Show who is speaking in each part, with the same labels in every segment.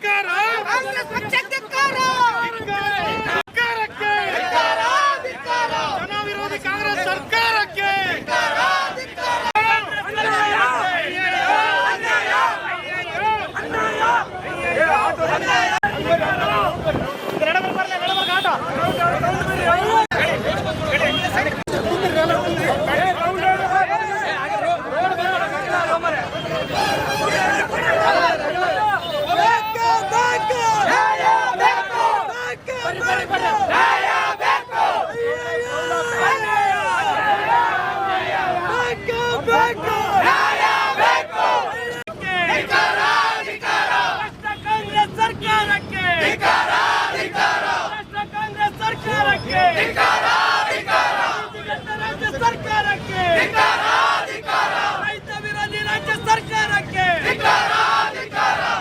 Speaker 1: ಧಿಕ್ಕಾರ ಸರ್ಕಾರಕ್ಕೆ! ಜನ ವಿರೋಧಿ ಕಾಂಗ್ರೆಸ್ ಸರ್ಕಾರಕ್ಕೆ! ಕಾಂಗ್ರೆಸ್ ಸರ್ಕಾರಕ್ಕೆ ರಾಷ್ಟ್ರ ಕಾಂಗ್ರೆಸ್ ಸರ್ಕಾರಕ್ಕೆ ರಾಜ್ಯ ಸರ್ಕಾರಕ್ಕೆ ರೈತ ವಿರೋಧಿ ರಾಜ್ಯ ಸರ್ಕಾರಕ್ಕೆ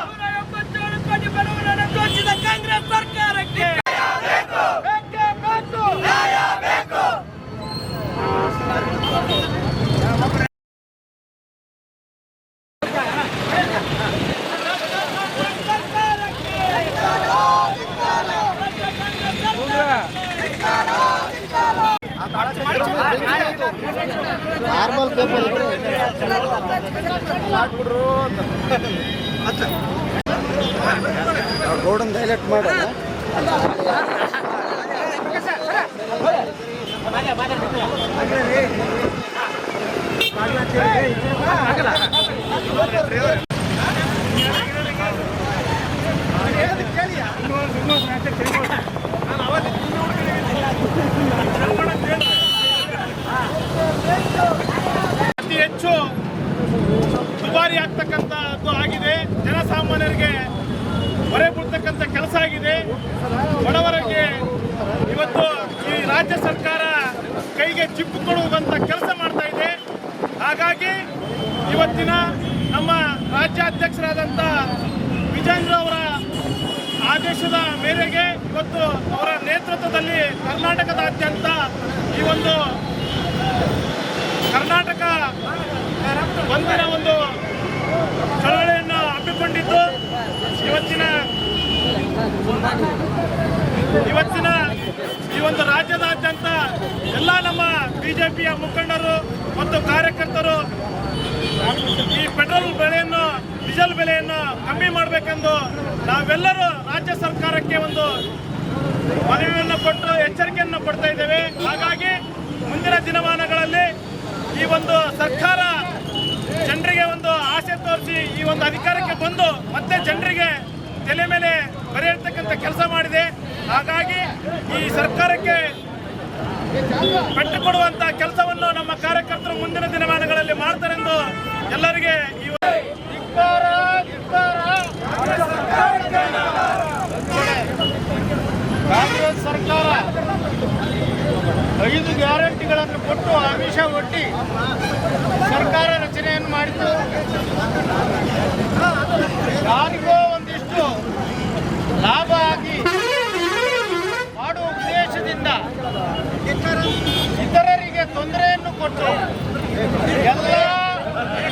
Speaker 1: ನೂರ ಎಂಬತ್ತೇಳು ಕೋಟಿ ಬಡವರನ್ನು ದೋಚಿದ ಕಾಂಗ್ರೆಸ್ ಸರ್ಕಾರಕ್ಕೆ ಬೇಕೇ ಬೇಕು
Speaker 2: ನಾರ್ಮಲ್ ಪೇಪರ್ ಗೋಡನ್ ಡೈಲೆಕ್ಟ್ ಮಾಡೋಣ.
Speaker 1: ಅತಿ ಹೆಚ್ಚು ದುಬಾರಿ ಆಗ್ತಕ್ಕಂಥದ್ದು ಆಗಿದೆ ಜನಸಾಮಾನ್ಯರಿಗೆ ಹೊರೆ ಬೀಳ್ತಕ್ಕಂಥ ಕೆಲಸ ಆಗಿದೆ ಬಡವರಿಗೆ ಇವತ್ತು ಈ ರಾಜ್ಯ ಸರ್ಕಾರ ಕೈಗೆ ಚಿಪ್ಪು ಕೊಡುವಂತ ಕೆಲಸ ಮಾಡ್ತಾ ಇದೆ ಹಾಗಾಗಿ ಇವತ್ತಿನ ನಮ್ಮ ರಾಜ್ಯಾಧ್ಯಕ್ಷರಾದಂಥ ವಿಜೇಂದ್ರ ಅವರ ಆದೇಶದ ಮೇರೆಗೆ ಇವತ್ತು ಅವರ ನೇತೃತ್ವದಲ್ಲಿ ಕರ್ನಾಟಕದಾದ್ಯಂತ ಈ ಒಂದು ಕರ್ನಾಟಕ ಬಂದಿನ ಒಂದು ಚಳವಳಿಯನ್ನು ಹಮ್ಮಿಕೊಂಡಿದ್ದು, ಇವತ್ತಿನ ಇವತ್ತಿನ ಈ ಒಂದು ರಾಜ್ಯದಾದ್ಯಂತ ಎಲ್ಲ ನಮ್ಮ ಬಿಜೆಪಿಯ ಮುಖಂಡರು ಮತ್ತು ಕಾರ್ಯಕರ್ತರು ಈ ಪೆಟ್ರೋಲ್ ಬೆಲೆಯನ್ನು, ಡೀಸೆಲ್ ಬೆಲೆಯನ್ನು ಕಮ್ಮಿ ಮಾಡಬೇಕೆಂದು ನಾವೆಲ್ಲರೂ ರಾಜ್ಯ ಸರ್ಕಾರಕ್ಕೆ ಒಂದು ಮನವಿಯನ್ನು ಕೊಟ್ಟು ಎಚ್ಚರಿಕೆಯನ್ನು ಕೊಡ್ತಾ ಇದ್ದೇವೆ. ಹಾಗಾಗಿ ಮುಂದಿನ ದಿನಮಾನಗಳಲ್ಲಿ ಈ ಒಂದು ಸರ್ಕಾರ ಜನರಿಗೆ ಒಂದು ಆಸೆ ತೋರಿಸಿ ಈ ಒಂದು ಅಧಿಕಾರಕ್ಕೆ ಬಂದು ಮತ್ತೆ ಜನರಿಗೆ ತಲೆ ಮೇಲೆ ಬರೆಯಿರ್ತಕ್ಕಂಥ ಕೆಲಸ ಮಾಡಿದೆ. ಹಾಗಾಗಿ ಈ ಸರ್ಕಾರಕ್ಕೆ ಪೆಟ್ಟು ಕೊಡುವಂತ ಕೆಲಸವನ್ನು ನಮ್ಮ ಕಾರ್ಯಕರ್ತರು ಮುಂದಿನ ದಿನಮಾನಗಳಲ್ಲಿ ಮಾಡ್ತಾರೆಂದು ಎಲ್ಲರಿಗೆ. ಕಾಂಗ್ರೆಸ್ ಸರ್ಕಾರ ಐದು ಗ್ಯಾರಂಟಿಗಳನ್ನು ಕೊಟ್ಟು ಆಮಿಷ ಒಡ್ಡಿ ಸರ್ಕಾರ ಎಲ್ಲ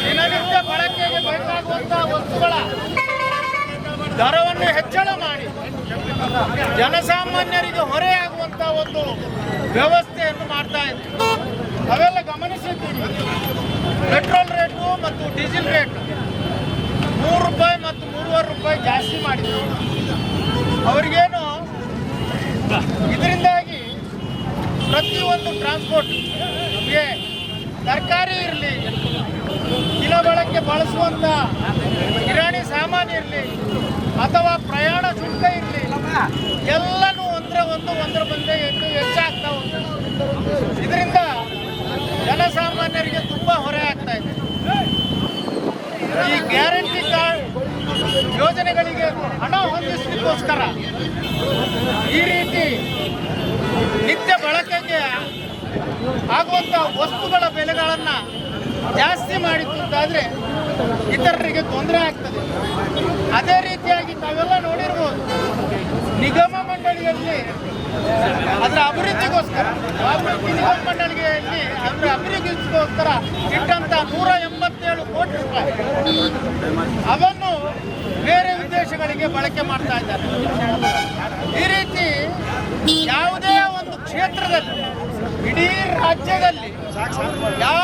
Speaker 1: ದಿನನಿತ್ಯ ಬಳಕೆಗೆ ಬೇಕಾಗುವಂತಹ ವಸ್ತುಗಳ ದರವನ್ನು ಹೆಚ್ಚಳ ಮಾಡಿ ಜನಸಾಮಾನ್ಯರಿಗೆ ಹೊರೆಯಾಗುವಂತ ಒಂದು ವ್ಯವಸ್ಥೆಯನ್ನು ಮಾಡ್ತಾ ಇದ್ರು. ಅವೆಲ್ಲ ಗಮನಿಸಿದ್ದೀವಿ ಪೆಟ್ರೋಲ್ ರೇಟು ಮತ್ತು ಡೀಸೆಲ್ ರೇಟು ಮೂರು ರೂಪಾಯಿ ಮತ್ತು ಮೂರುವರೆ ರೂಪಾಯಿ ಜಾಸ್ತಿ ಮಾಡಿದ್ರು. ಅವರಿಗೇನು ಇದರಿಂದಾಗಿ ಪ್ರತಿಯೊಂದು ಟ್ರಾನ್ಸ್ಪೋರ್ಟ್ ತರಕಾರಿ ಇರಲಿ ದಿನ ಬಳಕೆ ಬಳಸುವಂತ ಕಿರಾಣಿ ಸಾಮಾನು ಇರಲಿ, ಅಥವಾ ಪ್ರಯಾಣ ಶುಲ್ಕ ಇರಲಿ, ಎಲ್ಲನೂ ಒಂದ್ರೆ ಒಂದು, ಒಂದರ ಬಂದೆ ಎಂದು ಹೆಚ್ಚಾಗ್ತಾ ಉಂಟು. ಇದರಿಂದ ಜನಸಾಮಾನ್ಯರಿಗೆ ತುಂಬಾ ಹೊರೆ ಆಗ್ತಾ ಇದೆ. ಈ ಗ್ಯಾರಂಟಿ ಕಾರ್ಡ್ ಯೋಜನೆಗಳಿಗೆ ಹಣ ಹೊಂದಿಸಲಿಕ್ಕೋಸ್ಕರ ಈ ರೀತಿ ನಿತ್ಯ ಬಳಕೆಗೆ ಆಗುವಂತ ವಸ್ತುಗಳ ಬೆಲೆಗಳನ್ನ ಜಾಸ್ತಿ ಮಾಡಿತ್ತು ಅಂತಾದ್ರೆ ಇತರರಿಗೆ ತೊಂದರೆ ಆಗ್ತದೆ. ಅದೇ ರೀತಿಯಾಗಿ ತಾವೆಲ್ಲ ನೋಡಿರ್ಬೋದು, ನಿಗಮ ಮಂಡಳಿಯಲ್ಲಿ
Speaker 2: ಅದರ ಅಭಿವೃದ್ಧಿಗೋಸ್ಕರ, ಅಭಿವೃದ್ಧಿ ನಿಗಮ ಮಂಡಳಿಗೆಯಲ್ಲಿ ಅದರ ಅಭಿವೃದ್ಧಿಗೋಸ್ಕರ ಇಟ್ಟಂತ ನೂರ ಎಂಬತ್ತೇಳು ಕೋಟಿ ರೂಪಾಯಿ ಅವನ್ನು ಬೇರೆ ಉದ್ದೇಶಗಳಿಗೆ ಬಳಕೆ ಮಾಡ್ತಾ ಇದ್ದಾರೆ. ಈ ರೀತಿ ಯಾವುದೇ ಕ್ಷೇತ್ರದಲ್ಲಿ ಇಡೀ ರಾಜ್ಯದಲ್ಲಿ ಯಾವ